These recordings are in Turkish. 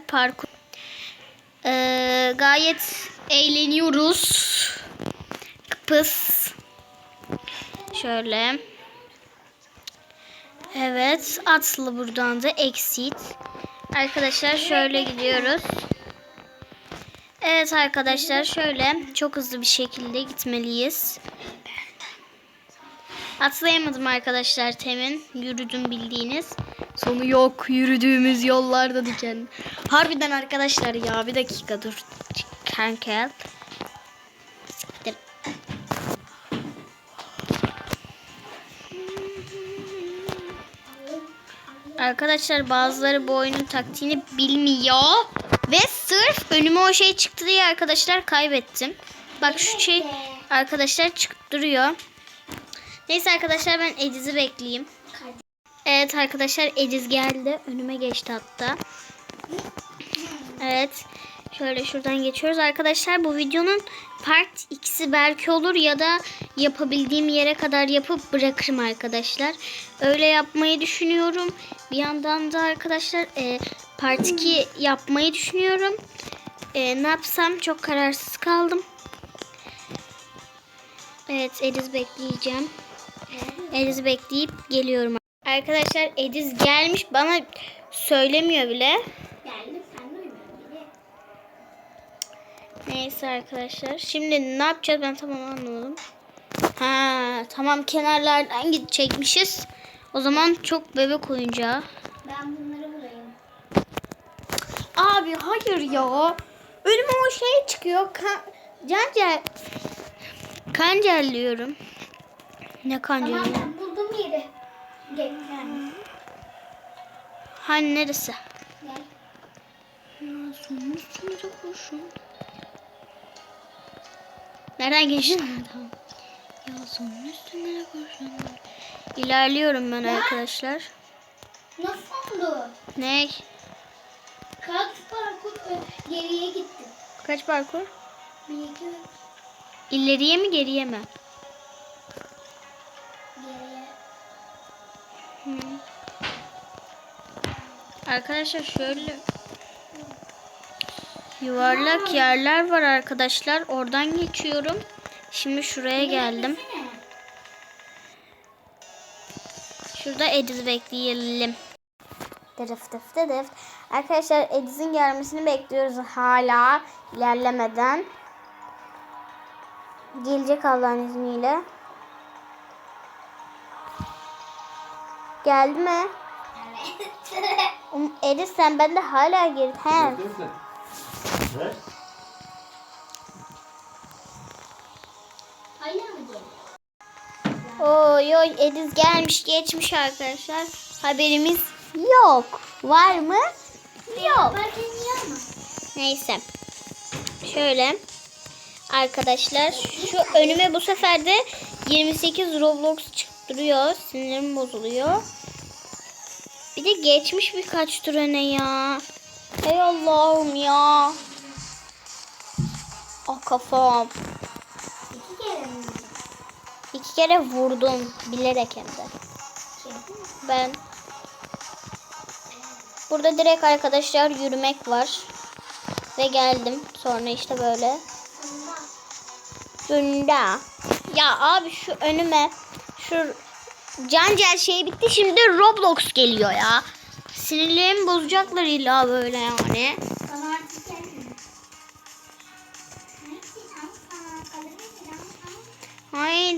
Parkur. Ee, gayet eğleniyoruz. Kıpız. Şöyle. Evet. Atlı buradan da exit. Arkadaşlar şöyle gidiyoruz. Evet arkadaşlar şöyle çok hızlı bir şekilde gitmeliyiz. Atlayamadım arkadaşlar temin. Yürüdüm bildiğiniz. Sonu yok. Yürüdüğümüz yollarda diken. Harbiden arkadaşlar ya bir dakika dur. Kanka. Arkadaşlar bazıları bu oyunun taktiğini bilmiyor. Ve sırf önüme o şey çıktı diye arkadaşlar kaybettim. Bak şu şey arkadaşlar çıkıp duruyor. Neyse arkadaşlar ben Ediz'i bekleyeyim. Evet arkadaşlar Ediz geldi. Önüme geçti hatta. Evet. Şöyle şuradan geçiyoruz. Arkadaşlar bu videonun part 2'si belki olur ya da yapabildiğim yere kadar yapıp bırakırım arkadaşlar. Öyle yapmayı düşünüyorum. Bir yandan da arkadaşlar e, part 2 yapmayı düşünüyorum. E, ne yapsam çok kararsız kaldım. Evet Ediz bekleyeceğim. Ediz bekleyip geliyorum. Arkadaşlar Ediz gelmiş bana söylemiyor bile. Geldim sen duymadın. Neyse arkadaşlar. Şimdi ne yapacağız ben tamam anlamadım. Ha tamam kenarlardan gidecekmişiz. O zaman çok bebek oyuncağı. Ben bunları bulayım. Abi hayır ya. Önüme o şey çıkıyor. Kan Cancel. Kancelliyorum. Ne Tamam kancelliyorum? ben buldum yeri. Gel gel. Hani neresi? Gel. Yazın üstüne de kurşun. Nereden geçtin? Tamam. Yazın üstüne de kurşun. İlerliyorum ben arkadaşlar. Nasıl oldu? Ne? Kaç parkur ö- geriye gittim. Kaç parkur? Bir iki İleriye mi geriye mi? Geriye. Arkadaşlar şöyle yuvarlak yerler var arkadaşlar. Oradan geçiyorum. Şimdi şuraya geldim. Şurada Ediz bekleyelim. Dırıf dıf dıf. Arkadaşlar Ediz'in gelmesini bekliyoruz hala ilerlemeden. Gelecek Allah'ın izniyle. Geldi mi? Evet. Um, Ediz sen bende hala geri. He. Ne? Hala mı? Oy oy Ediz gelmiş geçmiş arkadaşlar. Haberimiz yok. Var mı? Yok. Neyse. Şöyle. Arkadaşlar şu önüme bu sefer de 28 Roblox çıktırıyor. Sinirim bozuluyor. Bir de geçmiş birkaç tur öne ya. Ey Allah'ım ya. Ah kafam. İki kere mi? İki kere vurdum bilerek hem de. Ben burada direkt arkadaşlar yürümek var. Ve geldim. Sonra işte böyle. Bunda. Ya abi şu önüme şu Cancel şey bitti şimdi Roblox geliyor ya. Sinirlerimi bozacaklar illa böyle yani.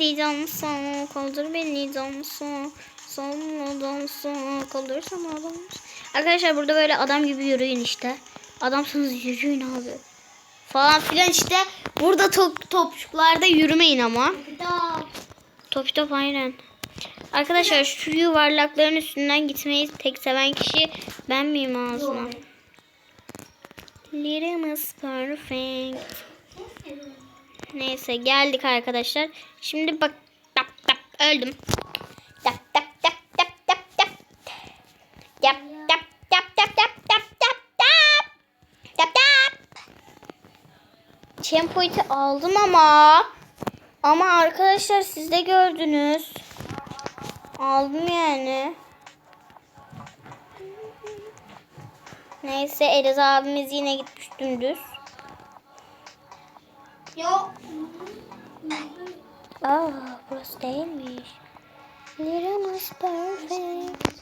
Neyse, ama sana kaldır beni dansa. Sonra dansa kaldır sana dansa. Arkadaşlar burada böyle adam gibi yürüyün işte. Adamsınız yürüyün abi. Falan filan işte. Burada top, topçuklarda yürümeyin ama. Dağ. Top top aynen. Arkadaşlar şu yuvarlakların üstünden gitmeyi tek seven kişi ben miyim? Doğru. Little Miss Perfect. Neyse geldik arkadaşlar. Şimdi bak tap tap öldüm. Tap tap tap tap tap tap. Tap tap tap tap tap tap tap tap. Tap tap. Checkpoint'i aldım ama. Ama arkadaşlar siz de gördünüz. Aldım yani. Neyse Eliz abimiz yine gitmiş dümdüz. Yok. Aa burası değilmiş. Little is perfect.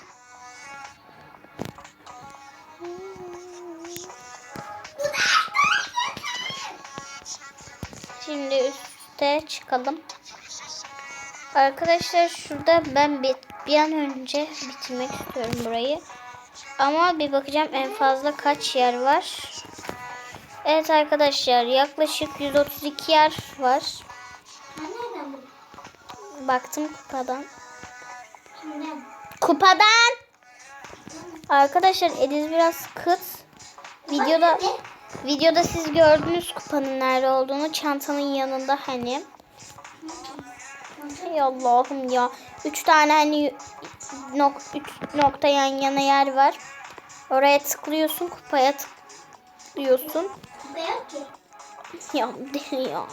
Şimdi üste çıkalım. Arkadaşlar şurada ben bir, bir an önce bitirmek istiyorum burayı. Ama bir bakacağım en fazla kaç yer var. Evet arkadaşlar yaklaşık 132 yer var. Baktım kupadan. Kupadan. Arkadaşlar Ediz biraz kıt. Videoda? Videoda siz gördünüz kupanın nerede olduğunu. Çantanın yanında hani. Ey Allah'ım ya. Üç tane hani nok üç nokta yan yana yer var. Oraya tıklıyorsun, kupaya tıklıyorsun. Ya deli ya.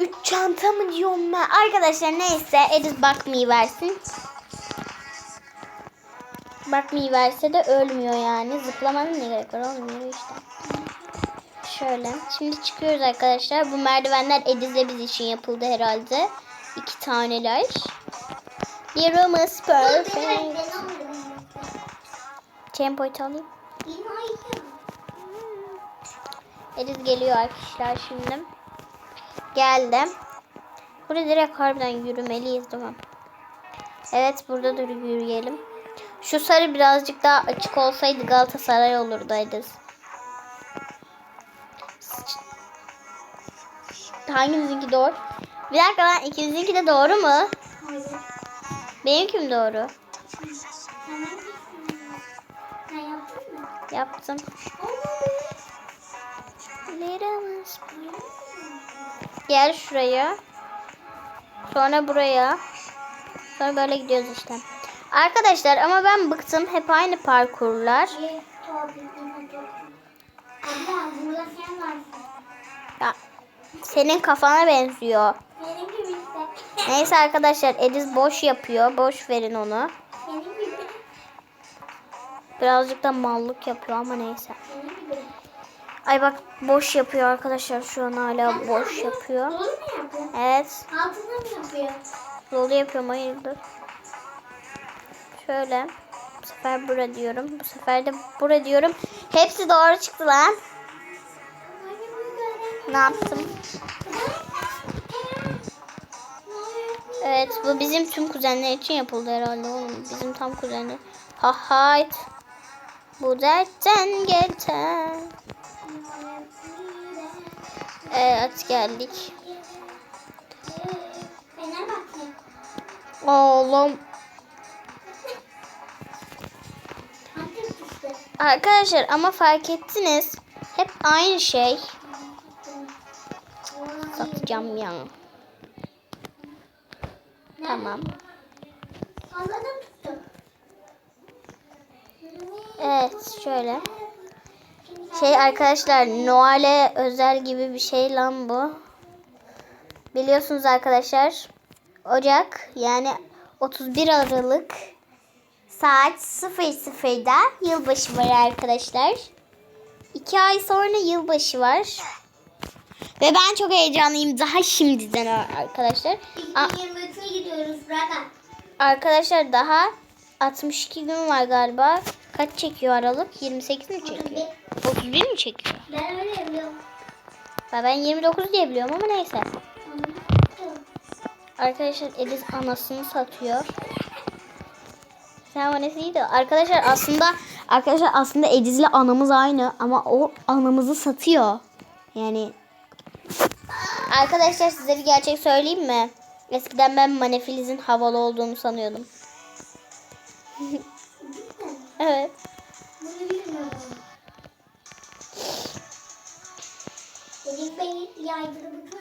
Üç çanta mı diyorum ben? Arkadaşlar neyse Ediz bakmayı versin. Bakmayı verse de ölmüyor yani. Zıplamanın ne gerek var olmuyor işte. Şöyle. Şimdi çıkıyoruz arkadaşlar. Bu merdivenler Ediz'le biz için yapıldı herhalde. İki taneler. Yerimiz Dur beni perfect. Tempoyu alayım. Ediz geliyor arkadaşlar şimdi. Geldim. Burada direkt harbiden yürümeliyiz mi? Evet burada da yürüyelim. Şu sarı birazcık daha açık olsaydı Galatasaray olurdu Ediz. Hangimizinki doğru? Bir dakika lan ikimizinki de doğru mu? Hayır. Benimki mi doğru? Yaptım. Gel şuraya. Sonra buraya. Sonra böyle gidiyoruz işte. Arkadaşlar ama ben bıktım. Hep aynı parkurlar. Ya, senin kafana benziyor. Neyse arkadaşlar Ediz boş yapıyor. Boş verin onu. Birazcık da mallık yapıyor ama neyse. Ay bak boş yapıyor arkadaşlar. Şu an hala boş yapıyor. Evet. Altında mı yapıyor? Dolu yapıyorum hayırdır. Şöyle. Bu sefer bura diyorum. Bu sefer de bura diyorum. Hepsi doğru çıktı lan. Ne yaptım? Evet bu bizim tüm kuzenler için yapıldı herhalde oğlum. Bizim tam kuzenler. Ha hayt. Bu dertten geçer. Evet geldik. Oğlum. Arkadaşlar ama fark ettiniz. Hep aynı şey. Satacağım ya. Tamam. Evet şöyle. Şey arkadaşlar Noel'e özel gibi bir şey lan bu. Biliyorsunuz arkadaşlar. Ocak yani 31 Aralık saat 00'da yılbaşı var arkadaşlar. İki ay sonra yılbaşı var. Ve ben çok heyecanlıyım daha şimdiden arkadaşlar. A- 2023'e gidiyoruz Braga. arkadaşlar daha 62 gün var galiba. Kaç çekiyor Aralık? 28 mi çekiyor? 31 mi çekiyor? Ben öyle biliyorum. Ben 29 diye biliyorum ama neyse. Arkadaşlar Ediz anasını satıyor. Sen annesiydi. Arkadaşlar aslında arkadaşlar aslında Ediz'le anamız aynı ama o anamızı satıyor. Yani Arkadaşlar size bir gerçek söyleyeyim mi? Eskiden ben Manefiliz'in havalı olduğunu sanıyordum. evet. Bunu bilmiyorum. Elif Bey yaydırdık mı?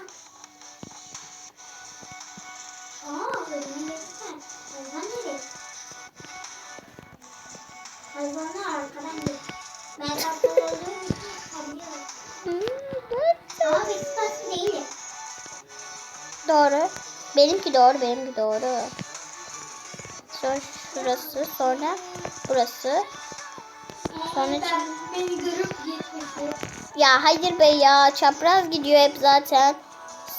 Doğru. Benimki doğru, benimki doğru. Sonra şurası, sonra Burası. Sonra Beni görüp. Ya hayır be ya çapraz gidiyor hep zaten.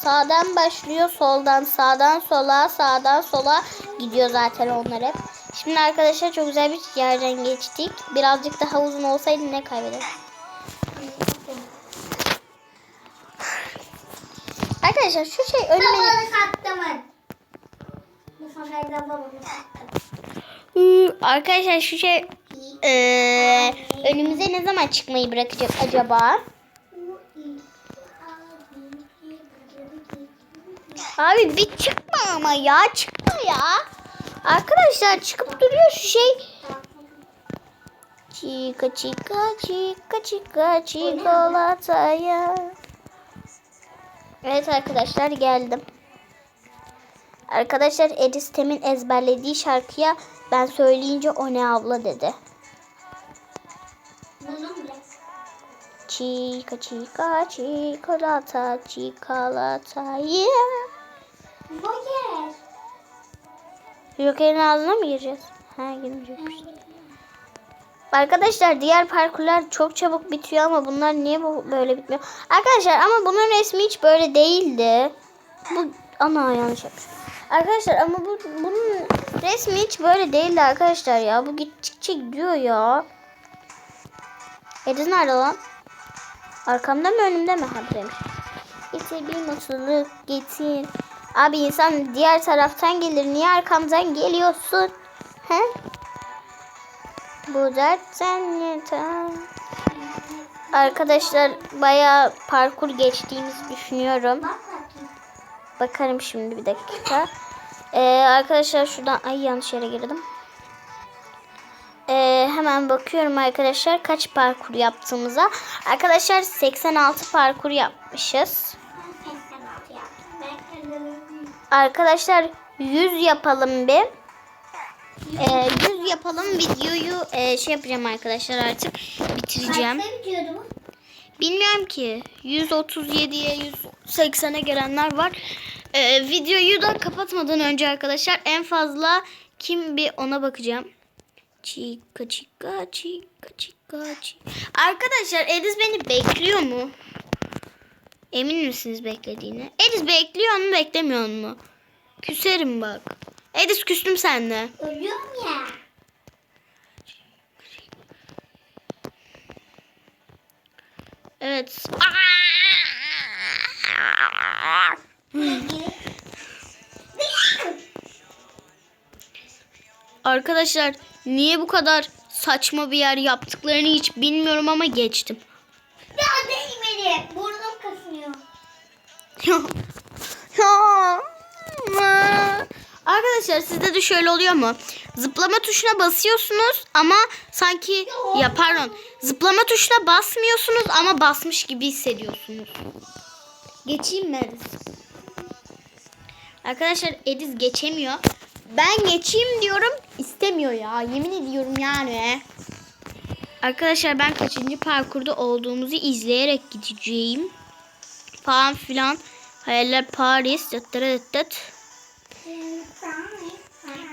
Sağdan başlıyor soldan sağdan sola sağdan sola gidiyor zaten onlar hep. Şimdi arkadaşlar çok güzel bir yerden geçtik. Birazcık daha uzun olsaydı ne kaybeder? Arkadaşlar şu şey önüme... Bu seferden babamı sattım. Hı, Arkadaşlar şu şey eee, önümüze ne zaman çıkmayı bırakacak acaba? Abi bir çıkma ama ya çıkma ya. Arkadaşlar çıkıp duruyor şu şey. Chica chica chica chica çikolataya. Evet arkadaşlar geldim. Arkadaşlar Edistem'in ezberlediği şarkıya ben söyleyince o ne abla dedi. Chica chica çikolata çikolata yeah. Joker'in ağzına mı gireceğiz? Ha girmeyecekmiş. Arkadaşlar diğer parkurlar çok çabuk bitiyor ama bunlar niye böyle bitmiyor? Arkadaşlar ama bunun resmi hiç böyle değildi. Bu ana yanlış yapmış. Arkadaşlar ama bu bunun resmi hiç böyle değildi arkadaşlar ya. Bu gittikçe gidiyor ya. Ediz nerede lan? Arkamda mı önümde mi? Ha buradaymış. Getir bir mutluluk getir. Abi insan diğer taraftan gelir. Niye arkamdan geliyorsun? He? Bu dertten yeter. Arkadaşlar bayağı parkur geçtiğimizi düşünüyorum. Bakarım şimdi bir dakika. Ee, arkadaşlar şuradan ay yanlış yere girdim. Ee, hemen bakıyorum arkadaşlar kaç parkur yaptığımıza. Arkadaşlar 86 parkur yapmışız. Ben 86 yaptım. Ben kendim- Arkadaşlar 100 yapalım bir. Ee, 100 yapalım videoyu e, şey yapacağım arkadaşlar artık bitireceğim. Bilmiyorum ki 137'ye 180'e gelenler var. Ee, videoyu da kapatmadan önce arkadaşlar en fazla kim bir ona bakacağım. Çika çika çika çika çika. Arkadaşlar Ediz beni bekliyor mu? Emin misiniz beklediğine? Ediz bekliyor mu beklemiyor mu? Küserim bak. Ediz küstüm seninle. Ölüyorum ya. Evet. Arkadaşlar niye bu kadar saçma bir yer yaptıklarını hiç bilmiyorum ama geçtim. Ya değmedi. Burnum kasınıyor. Arkadaşlar sizde de şöyle oluyor mu? Zıplama tuşuna basıyorsunuz ama sanki ya pardon zıplama tuşuna basmıyorsunuz ama basmış gibi hissediyorsunuz. Geçeyim mi Ediz? Arkadaşlar Ediz geçemiyor. Ben geçeyim diyorum istemiyor ya yemin ediyorum yani. Arkadaşlar ben kaçıncı parkurda olduğumuzu izleyerek gideceğim. Falan filan. Hayaller Paris. Dıt dıt dıt.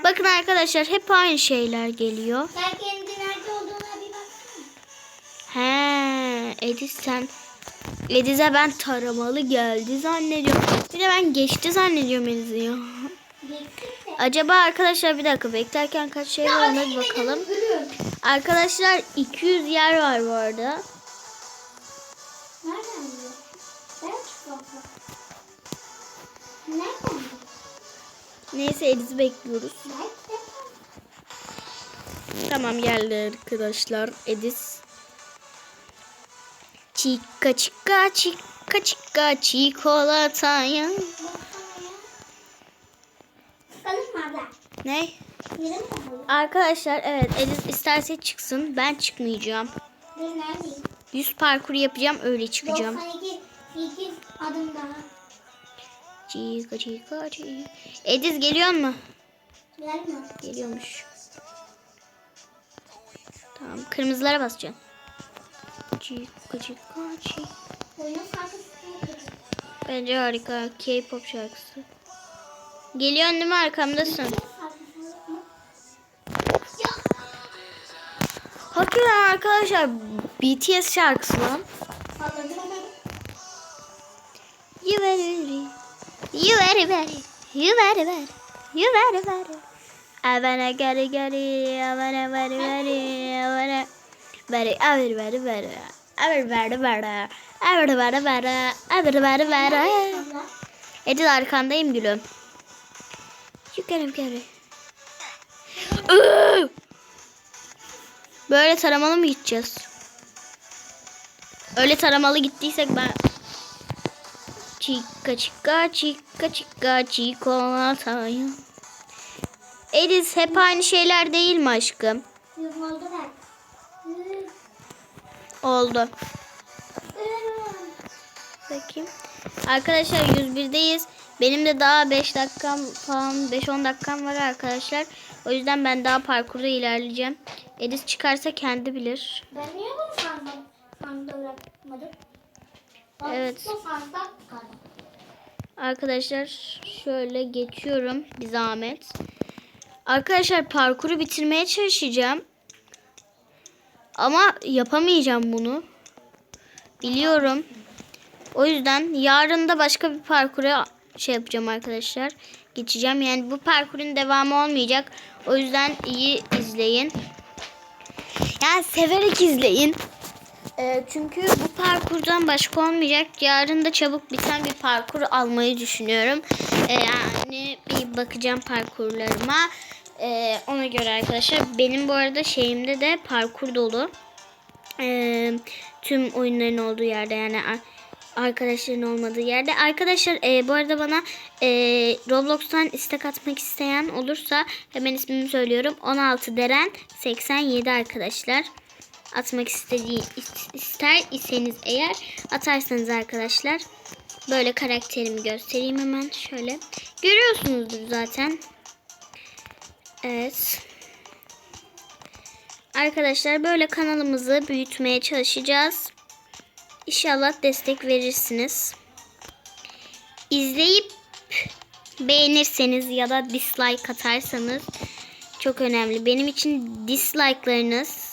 Bakın arkadaşlar hep aynı şeyler geliyor. Sen kendi nerede olduğuna bir baksana. He, Ediz sen Ediz'e ben taramalı geldi zannediyorum. Bir de ben geçti zannediyorum Ediz'i ya. Acaba arkadaşlar bir dakika beklerken kaç şey var ona bakalım. Arkadaşlar 200 yer var bu arada. Neyse Ediz'i bekliyoruz. Tamam geldi arkadaşlar. Ediz. Çika çika çika çika çikolataya. Ne? Arkadaşlar evet Ediz isterse çıksın. Ben çıkmayacağım. Biz neredeyiz? 100 parkur yapacağım öyle çıkacağım. 92 8 adım daha. Çika çika çika. Ediz geliyor mu? Gelmiyor. Geliyormuş. Tamam kırmızılara basacağım. Oyunun şarkısı yapıyoruz. Bence harika. K-pop şarkısı. Geliyorsun değil mi arkamdasın? Bakıyorum arkadaşlar BTS şarkısı lan. Salladım. You very very. You very very. You very very. I wanna get it get it. I wanna very very. I wanna very very very very. I very very very. I very very very. I very very very. Salla. Edil arkandayım gülüm. İt. Iıı! Böyle taramalı mı gideceğiz? Öyle taramalı gittiysek ben Chica chica chica chica çikolatayım. Ediz hep aynı şeyler değil mi aşkım? Yok oldu. Bakayım. Arkadaşlar 101'deyiz. Benim de daha 5 dakikam falan 5-10 dakikam var arkadaşlar. O yüzden ben daha parkurda ilerleyeceğim. Ediz çıkarsa kendi bilir. Ben niye bunu fazla fazla bırakmadım? Evet. Arkadaşlar şöyle geçiyorum bir zahmet. Arkadaşlar parkuru bitirmeye çalışacağım. Ama yapamayacağım bunu. Biliyorum. O yüzden yarın da başka bir parkura şey yapacağım arkadaşlar. Geçeceğim. Yani bu parkurun devamı olmayacak. O yüzden iyi izleyin. Yani severek izleyin. Ee, çünkü bu parkurdan başka olmayacak. Yarın da çabuk biten bir parkur almayı düşünüyorum. Ee, yani bir bakacağım parkurlarıma. Ee, ona göre arkadaşlar. Benim bu arada şeyimde de parkur dolu. Ee, tüm oyunların olduğu yerde yani ar- arkadaşların olmadığı yerde. Arkadaşlar e, bu arada bana e, Roblox'tan istek atmak isteyen olursa hemen ismimi söylüyorum. 16 Deren 87 arkadaşlar atmak istediği is- ister iseniz eğer atarsanız arkadaşlar. Böyle karakterimi göstereyim hemen şöyle. Görüyorsunuzdur zaten. Evet. Arkadaşlar böyle kanalımızı büyütmeye çalışacağız. İnşallah destek verirsiniz. İzleyip beğenirseniz ya da dislike atarsanız çok önemli. Benim için dislike'larınız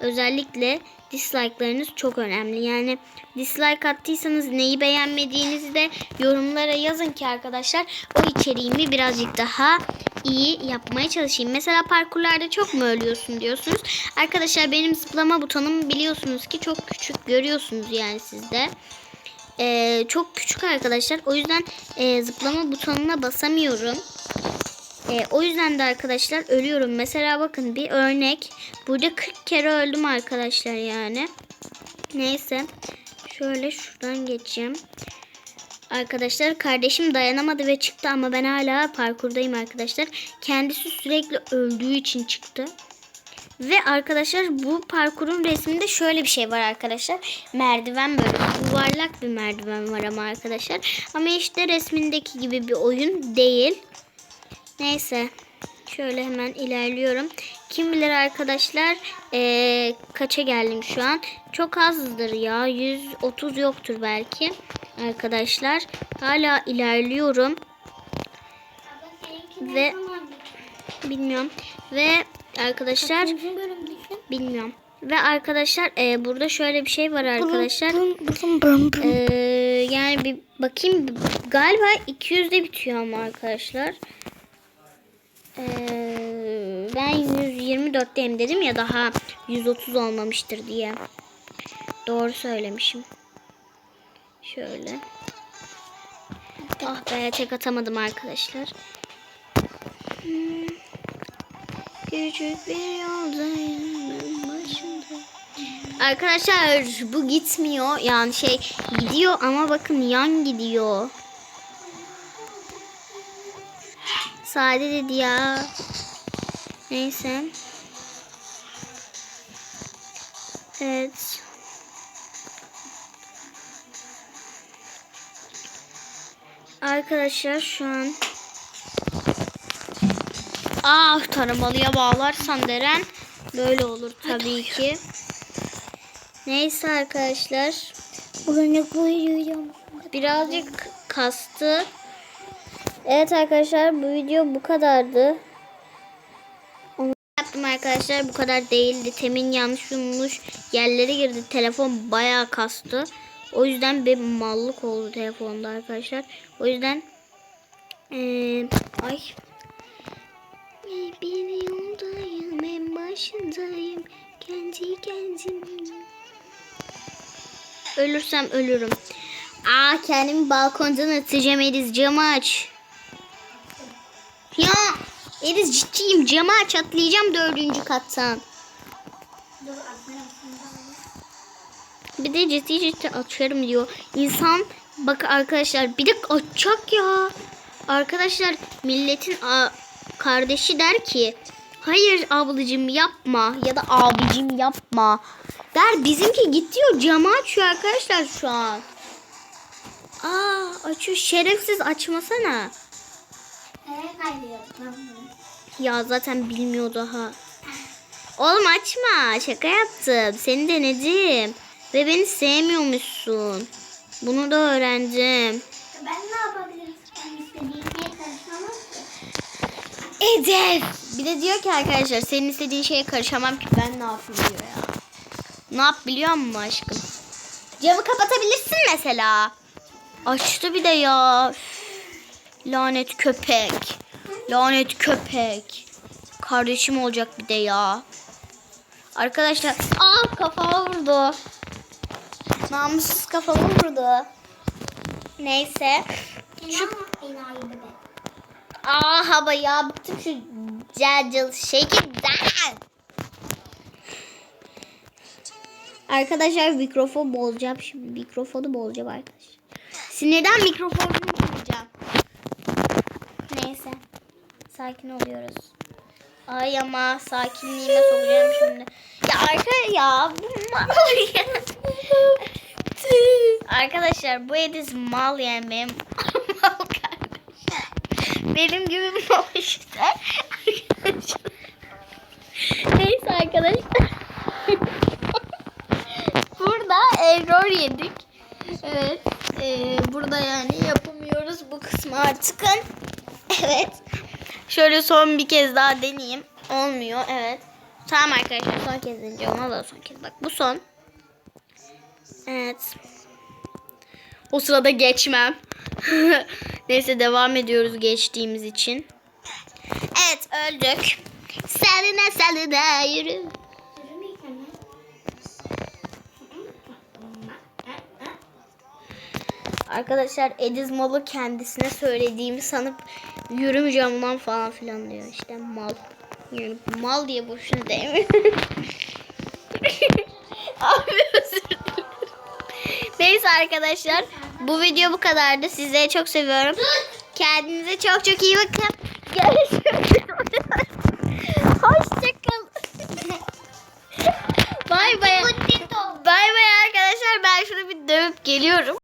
özellikle dislike'larınız çok önemli. Yani dislike attıysanız neyi beğenmediğinizi de yorumlara yazın ki arkadaşlar o içeriğimi birazcık daha iyi yapmaya çalışayım. Mesela parkurlarda çok mu ölüyorsun diyorsunuz. Arkadaşlar benim zıplama butonum biliyorsunuz ki çok küçük görüyorsunuz yani sizde. Ee, çok küçük arkadaşlar. O yüzden e, zıplama butonuna basamıyorum. E, o yüzden de arkadaşlar ölüyorum. Mesela bakın bir örnek. Burada 40 kere öldüm arkadaşlar yani. Neyse. Şöyle şuradan geçeceğim. Arkadaşlar kardeşim dayanamadı ve çıktı ama ben hala parkurdayım arkadaşlar. Kendisi sürekli öldüğü için çıktı. Ve arkadaşlar bu parkurun resminde şöyle bir şey var arkadaşlar. Merdiven böyle yuvarlak bir merdiven var ama arkadaşlar. Ama işte resmindeki gibi bir oyun değil. Neyse. Şöyle hemen ilerliyorum. Kim bilir arkadaşlar eee, kaça geldim şu an. Çok azdır ya. 130 yoktur belki. Arkadaşlar. Hala ilerliyorum. Ve- Bilmiyorum. Ve arkadaşlar bilmiyorum. Ve arkadaşlar eee, burada şöyle bir şey var arkadaşlar. Eee, yani bir bakayım galiba 200'de bitiyor ama arkadaşlar. Eee, ben 124'teyim dedim ya daha 130 olmamıştır diye. Doğru söylemişim. Şöyle. Ah be tek atamadım arkadaşlar. Hmm. Küçük bir yoldayım başında. Arkadaşlar bu gitmiyor. Yani şey gidiyor ama bakın yan gidiyor. Sade dedi ya. Neyse. Evet. Arkadaşlar şu an Ah taramalıya bağlarsan Deren böyle olur tabii ki. Neyse arkadaşlar. Birazcık kastı. Evet arkadaşlar bu video bu kadardı. Onu- yaptım arkadaşlar. Bu kadar değildi. Temin yanlış bulmuş yerlere girdi. Telefon bayağı kastı. O yüzden bir mallık oldu telefonda arkadaşlar. O yüzden eee, ay bir yoldayım en başındayım kendi kendim ölürsem ölürüm aa kendimi balkondan atacağım Ediz camı aç ya Ediz ciddiyim. Camı aç atlayacağım dördüncü kattan. Bir de ciddi ciddi açarım diyor. İnsan bak arkadaşlar bir de açacak ya. Arkadaşlar milletin kardeşi der ki hayır ablacığım yapma ya da abicim yapma. Der bizimki gidiyor camı açıyor arkadaşlar şu an. Aa açıyor. Şerefsiz açmasana Nereye kaydediyorsun ya zaten bilmiyor daha oğlum açma şaka yaptım seni denedim ve beni sevmiyormuşsun bunu da öğrendim Ben ne yapabilirim? Ben istediğim şeye karışmamaz ki. Edep. Bir de diyor ki arkadaşlar senin istediğin şeye karışamam ki ben ne yapayım diyor ya. Ne yap biliyor musun aşkım? Camı kapatabilirsin mesela. Açtı bir de ya. Üf. Lanet köpek. Lanet köpek. Kardeşim olacak bir de ya. Arkadaşlar. Aa kafama vurdu. Namussuz kafama vurdu. Neyse. Şu. Aa hava ya bıktım şu cacıl şekilden. Arkadaşlar mikrofon bozacağım şimdi. Mikrofonu bozacağım arkadaşlar. Sinirden mikrofonumu kıracağım. Neyse. Sakin oluyoruz. Ay ama sakinliğime sokacağım şimdi. Ya arka ya. bu mal ya. Arkadaşlar bu Ediz mal yani benim mal kardeşim. Benim gibi mal işte. Neyse arkadaşlar. burada error yedik. Evet. e, burada yani yapamıyoruz bu kısmı artık. Evet. Şöyle son bir kez daha deneyeyim. Olmuyor. Evet. Tamam arkadaşlar son kez deneyeceğim. Valla son kez. Bak bu son. Evet. O sırada geçmem. Neyse devam ediyoruz geçtiğimiz için. Evet öldük. Salına salına yürü. Arkadaşlar Ediz malı kendisine söylediğimi sanıp yürümeyeceğim lan falan filan diyor. İşte mal. Yani mal diye boşuna değil Abi özür dilerim. Neyse arkadaşlar bu video bu kadardı. Sizleri çok seviyorum. Kendinize çok çok iyi bakın. Görüşürüz. Hoşçakalın. bay bay. Bay bay arkadaşlar. Ben şunu bir dövüp geliyorum.